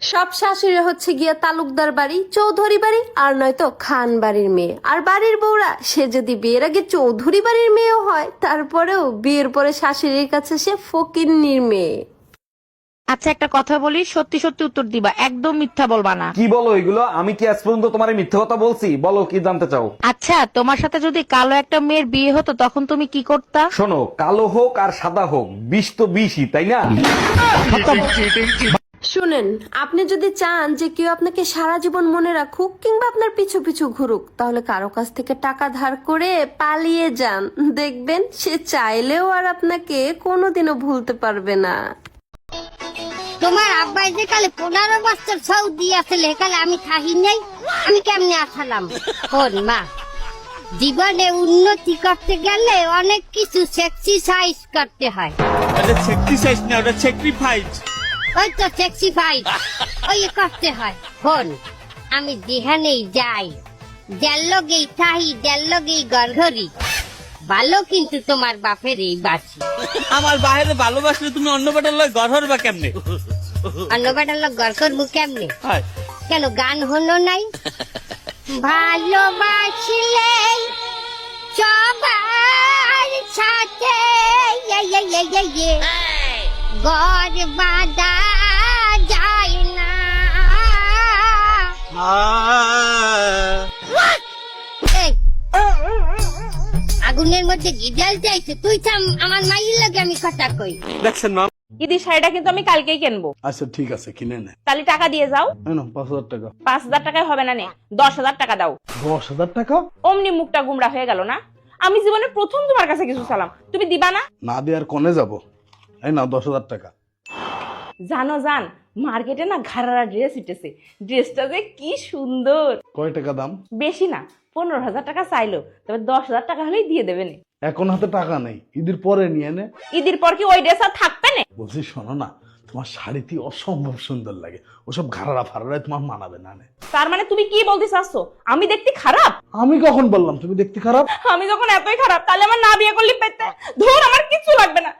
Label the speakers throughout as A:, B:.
A: সব শাশুড়ি হচ্ছে গিয়া তালুকদার বাড়ি চৌধুরী বাড়ি আর নয়তো খান বাড়ির মেয়ে। আর বাড়ির বউরা সে যদি বিয়ের আগে চৌধুরী বাড়ির মেয়েও হয় তারপরেও বিয়ের পরে শাশুড়ির কাছে সে ফকিন্নির মেয়ে।
B: আচ্ছা একটা কথা বলি সত্যি সত্যি উত্তর দিবা একদম মিথ্যা বলবা না।
C: কি বলো এগুলো? আমি কি আজ পর্যন্ত তোমার মিথ্যে কথা বলছি? বলো কি জানতে চাও?
B: আচ্ছা তোমার সাথে যদি কালো একটা মেয়ের বিয়ে হতো তখন তুমি কি করতা?
C: শোনো কালো হোক আর সাদা হোক বিষ তো বিষই তাই না?
A: শুনেন আপনি যদি চান যে কেউ আপনাকে সারা জীবন মনে রাখুক কিংবা আপনার পিছু পিছু ঘুরুক তাহলে কারও কাছ থেকে টাকা ধার করে পালিয়ে যান। দেখবেন সে চাইলেও আর আপনাকে কোনোদিনও ভুলতে পারবে না।
D: তোমার আব্বাই যে কালে পনেরো বছর সৌদি আসলে কালে আমি থাকি নাই আমি কেমনে আসালাম? শোন মা জীবনে উন্নতি করতে গেলে অনেক কিছু সেক্সিসাইজ করতে হয়।
E: ওটা সেক্রিফাইস না ওটা সেক্রিফাইস
D: ওই তো সেক্সিফাইজ ওই করতে হয়। শোন আমি যেখানেই যাই যার লগেই থাহি যার লগেই গর্ঘরি ভালো কিন্তু তোমার বাপের এই বাসি
E: আমার বাইরে ভালোবাসলে তুমি অন্য বেটার লয় গড় বা কেমনে?
D: অন্য বেটার লোক গড় করব কেমনে?
E: হয়।
D: কেন গান হলো নাই? ভালোবাসলে সবার সাথে ইয়ে, ইয়ে, ইয়ে, ইয়ে, ইয়ে। গড় বাঁধা আগুনের মধ্যে গিজাল চাইছে তুই থাম আমার মাইয়ের লাগে আমি কথা কই।
E: দেখছেন মা
F: শাড়িটা কিন্তু আমি কালকেই কিনবো।
G: আচ্ছা ঠিক আছে কিনে নে।
F: তাহলে টাকা দিয়ে যাও।
G: পাঁচ হাজার টাকা।
F: পাঁচ হাজার টাকায় হবে না নে দশ হাজার টাকা দাও।
G: দশ হাজার টাকা?
F: অমনি মুখটা গুমরা হয়ে গেল না? আমি জীবনে প্রথম তোমার কাছে কিছু সালাম তুমি দিবা না?
G: না দিয়ে আর কনে যাব? এই নাও দশ হাজার টাকা।
F: জানো জান মার্কেটে না ঘাড়ারা ড্রেস উঠেছে। ড্রেসটা যে কি সুন্দর।
G: কয় টাকা দাম?
F: বেশি না পনেরো হাজার টাকা চাইলো তবে দশ হাজার টাকা হলেই দিয়ে দেবে নে।
G: এখন হাতে টাকা নেই ঈদের পরে নিয়ে নে।
F: ঈদের পর কি ওই ড্রেস আর থাকবে না?
G: বলছি শোনো না তোমার শাড়িটি অসম্ভব সুন্দর লাগে। ওসব ঘাড়া ফাড়ায় তোমার মানাবে না নে।
F: তার মানে তুমি কি বলতে চাচ্ছ আমি দেখতে খারাপ?
G: আমি কখন বললাম তুমি দেখতে খারাপ?
F: আমি যখন এতই খারাপ তাহলে আমার না বিয়ে করলে পেতে ধর আমার কিছু লাগবে না।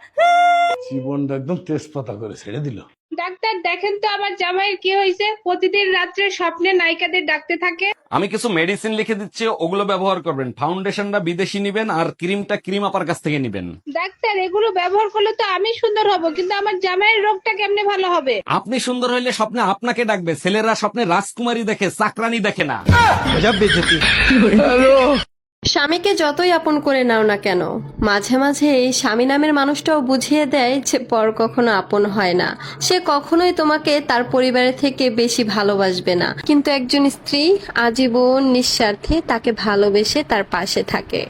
G: জীবনটা একদম তেজপাতা করে ছেড়ে দিল।
H: ডাক্তার দেখেন তো আমার জামাইয়ের কি হয়েছে। প্রতিদিন রাত্রে স্বপ্নে নায়িকাদের ডাকতে থাকে।
C: আমি কিছু মেডিসিন লিখে দিচ্ছি ওগুলো ব্যবহার করবেন। ফাউন্ডেশনটা বিদেশি নিবেন আর ক্রিমটা ক্রিম আপার কাছ থেকে নিবেন।
H: ডাক্তার এগুলো ব্যবহার করলে তো আমি সুন্দর হব কিন্তু আমার জামাইয়ের রোগটা কেমনে ভালো হবে?
C: আপনি সুন্দর হইলে স্বপ্নে আপনাকে ডাকবে ছেলেরা স্বপ্নে রাজকুমারী দেখে চাকরানি দেখে না।
A: স্বামীকে যতই আপন করে নাও না কেন, মাঝে মাঝে এই স্বামী নামের মানুষটাও বুঝিয়ে দেয় যে পর কখনো আপন হয় না। সে কখনোই তোমাকে তার পরিবারের থেকে বেশি ভালোবাসবে না। কিন্তু একজন স্ত্রী আজীবন নিঃস্বার্থে তাকে ভালোবেসে তার পাশে থাকে।